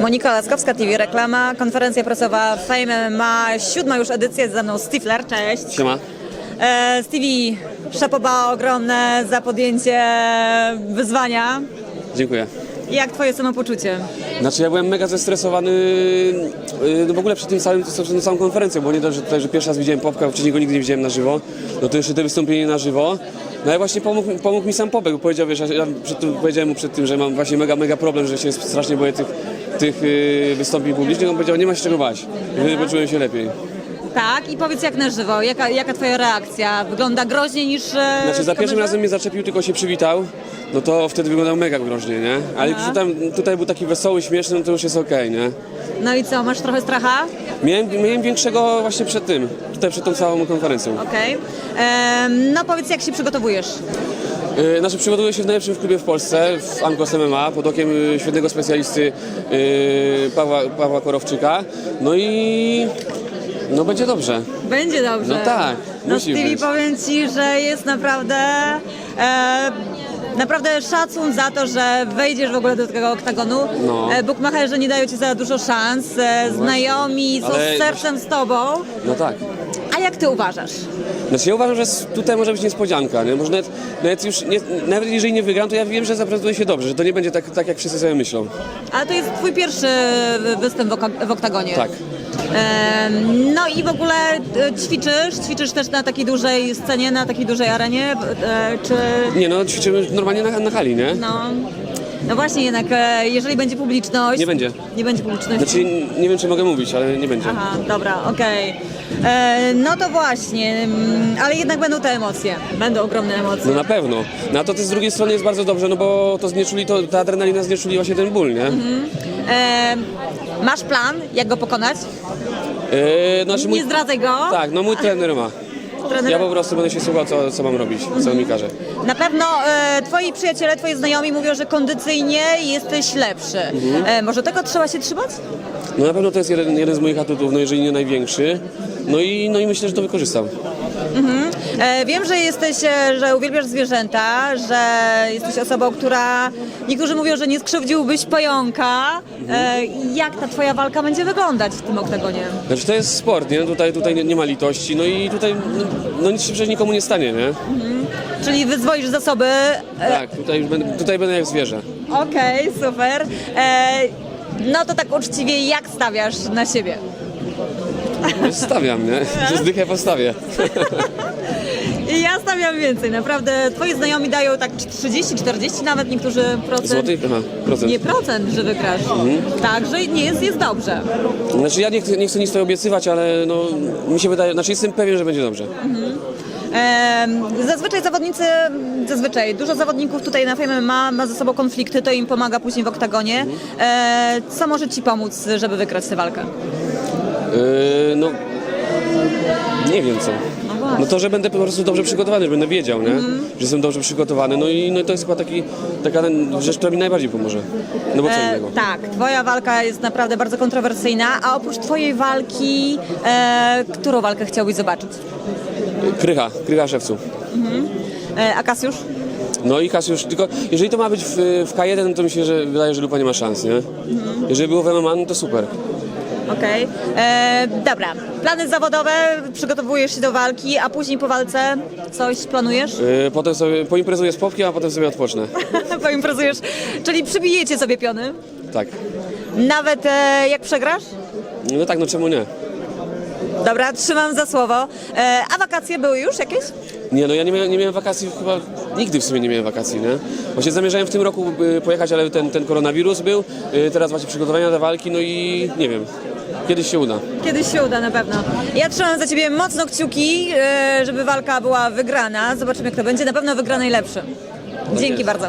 Monika Laskowska, TV Reklama, konferencja prasowa Fame ma siódma już edycja, ze mną Stifler, cześć. Siema. E, Stevie, szapoba ogromne za podjęcie wyzwania. Dziękuję. Jak twoje samopoczucie? Znaczy ja byłem mega zestresowany yy, no w ogóle przed tym całym, przed tą całą konferencją, bo nie dość, że, tutaj, że pierwszy raz widziałem Popka, wcześniej go nigdy nie widziałem na żywo, no to jeszcze te wystąpienie na żywo. No i właśnie pomógł, pomógł mi sam Popek, bo powiedział, wiesz, ja- przed tym, powiedziałem mu przed tym, że mam właśnie mega, mega problem, że się strasznie boję tych, tych yy, wystąpień publicznych. On powiedział, nie ma się czego bać. Wtedy poczułem się lepiej. Tak, i powiedz jak na żywo, jaka, jaka twoja reakcja? Wygląda groźniej niż... e, Znaczy za pierwszym kamerze? razem mnie zaczepił, tylko się przywitał, no to wtedy wyglądał mega groźnie, nie? Ale Aha. już tam, tutaj był taki wesoły, śmieszny, no to już jest okej, nie? No i co, masz trochę stracha? Miałem, miałem większego właśnie przed tym, tutaj przed tą całą konferencją. Okej. Em, No powiedz jak się przygotowujesz? Yy, Znaczy przygotowuję się w najlepszym klubie w Polsce, w Anglos MMA, pod okiem yy, świetnego specjalisty yy, Pawła, Pawła Korowczyka. No i no będzie dobrze. Będzie dobrze. No tak, No musi Stevie, być. powiem Ci, że jest naprawdę... E, Naprawdę szacun za to, że wejdziesz w ogóle do tego oktagonu. No. E, nie dają Ci za dużo szans. E, Znajomi są Ale z sercem z Tobą. No tak. A jak Ty uważasz? Znaczy ja uważam, że s- tutaj może być niespodzianka, nie? Może nawet, nawet już, nie, nawet jeżeli nie wygram, to ja wiem, że zaprezentuję się dobrze, że to nie będzie tak, tak jak wszyscy sobie myślą. Ale to jest Twój pierwszy występ w oka- w oktagonie. Tak. No i w ogóle e, ćwiczysz? Ćwiczysz też na takiej dużej scenie, na takiej dużej arenie? E, Czy Nie no, ćwiczymy normalnie na, na hali, nie? No, no właśnie jednak, e, jeżeli będzie publiczność... Nie będzie. Nie będzie publiczności. Znaczy nie wiem, czy mogę mówić, ale nie będzie. Aha, dobra, okej. E, No to właśnie, mm, ale jednak będą te emocje. Będą ogromne emocje. No na pewno. No a to też z drugiej strony jest bardzo dobrze, no bo to znieczuli, to, ta adrenalina znieczuliła się ten ból, nie? E, Masz plan, jak go pokonać? Yy, znaczy Nie zdradzaj go. tak, no mój trener ma. Ja po prostu będę się słuchał, co, co mam robić, co mi każe. Na pewno e, twoi przyjaciele, twoi znajomi mówią, że kondycyjnie jesteś lepszy. Mhm. E, może tego trzeba się trzymać? No na pewno to jest jeden, jeden z moich atutów, no jeżeli nie największy. No i, no i myślę, że to wykorzystam. E, wiem, że jesteś, e, że uwielbiasz zwierzęta, że jesteś osobą, która... Niektórzy mówią, że nie skrzywdziłbyś pająka. E, jak ta twoja walka będzie wyglądać w tym oktagonie? Znaczy to jest sport, nie? Tutaj, tutaj nie, nie ma litości, no i tutaj no, no nic się przecież nikomu nie stanie, nie? Czyli wyzwoisz zasoby. E, Tak, tutaj, już będę, tutaj będę jak zwierzę. Okej, super. E, no to tak uczciwie, jak stawiasz na siebie? Stawiam, nie? Zdychę postawię. I ja stawiam więcej, naprawdę. Twoi znajomi dają tak 30, 40 nawet niektórzy procent. Złotych? Aha, procent. Nie procent, że wygrasz. Także nie jest, jest dobrze. Znaczy ja nie chcę, nie chcę nic tutaj obiecywać, ale no mi się wydaje, znaczy jestem pewien, że będzie dobrze. Em, Zazwyczaj zawodnicy, zazwyczaj dużo zawodników tutaj na Fame ma, ma ze sobą konflikty, to im pomaga później w oktagonie. E, co może ci pomóc, żeby wygrać tę walkę? Yy, no nie wiem co. No. No to, że będę po prostu dobrze przygotowany, że będę wiedział, nie? Mhm. Że jestem dobrze przygotowany. No i no i to jest chyba taki, taka ten rzecz, która mi najbardziej pomoże. No bo co E, innego. tak, twoja walka jest naprawdę bardzo kontrowersyjna, a oprócz twojej walki, e, którą walkę chciałbyś zobaczyć? Krycha, krycha szewcu. E, a Kasiusz? No i Kasiusz, tylko jeżeli to ma być w, w K1, to mi się że wydaje, że Lupa nie ma szans, nie? Mhm. Jeżeli było w MMA, no to super. Okej. E, Dobra, plany zawodowe, przygotowujesz się do walki, a później po walce coś planujesz? Yy, potem sobie poimprezuję z Popkiem, a potem sobie odpocznę. Poimprezujesz, czyli przybijecie sobie piony? Tak. Nawet e, jak przegrasz? No tak, no czemu nie? Dobra, trzymam za słowo. E, a wakacje były już jakieś? Nie, no ja nie miałem, nie miałem wakacji chyba, nigdy w sumie nie miałem wakacji, nie? Właśnie zamierzałem w tym roku y, pojechać, ale ten, ten koronawirus był, y, teraz właśnie przygotowania do walki, no i nie wiem, kiedyś się uda. Kiedyś się uda na pewno. Ja trzymam za ciebie mocno kciuki, e, żeby walka była wygrana. Zobaczymy jak to będzie. Na pewno wygra najlepszy. Dzięki jest. bardzo.